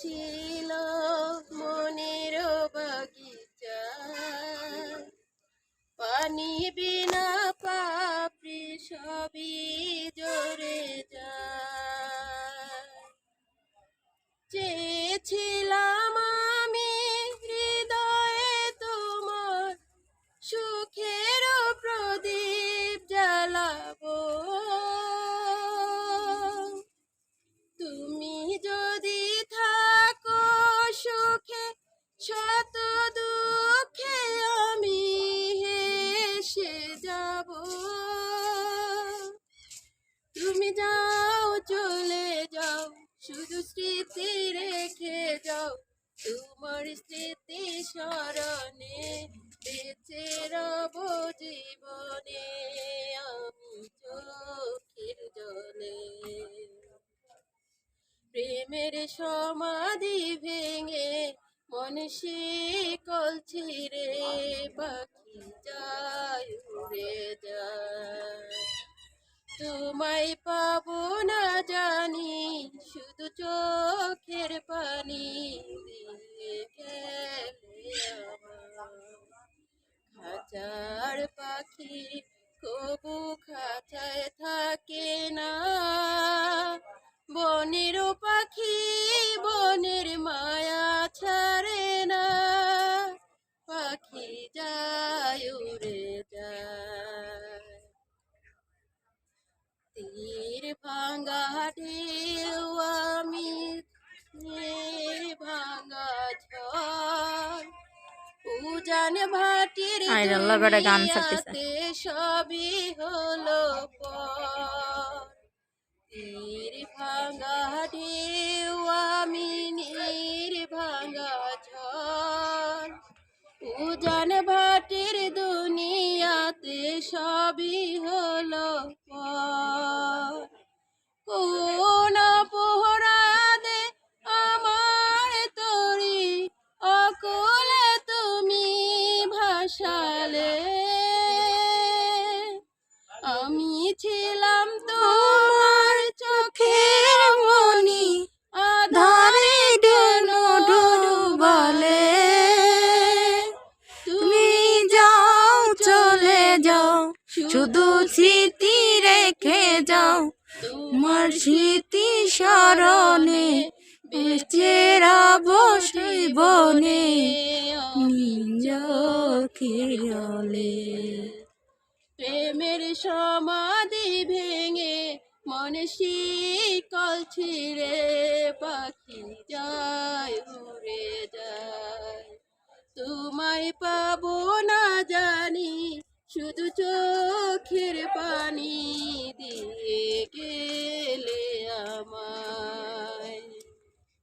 ছিল মনের বাগিচা। পানি বিনা যাও, চলে যাও, শুধু স্মৃতি রেখে যাও। তোমার স্মৃতি স্মরণে বেঁচে রব জীবনে, আমি চোখের জলে। প্রেমের সমাধি ভেঙে মন শিকল ছিঁড়ে, পাখি যায় উড়ে যায়। তোমায় পাব না জানি শুধু চোখের পানি খাঁচার পাখি কবু উজান ভাটির দুনিয়াতে সবই হলো তীর ভাঙা ঢেউ আমি নীর ভাঙা ঝড়। উজান ভাটির দুনিয়াতে সবই হলো পর। ভাসালে আমি ছিলাম তোমার চোখের মনি, আধারে কেন ডুবালে তুমি যাও, চলে যাও, শুধু স্মৃতি রেখে যাও। তোমার স্মৃতি স্মরণে, বেঁচে অবশ্যই বনে। জলে প্রেমের সমাধি ভেঙে মনে শিকল ছিঁড়ে পাখি যায়, উড়ে যায়। তোমায় পাবো না জানি, শুধু চোখের পানি।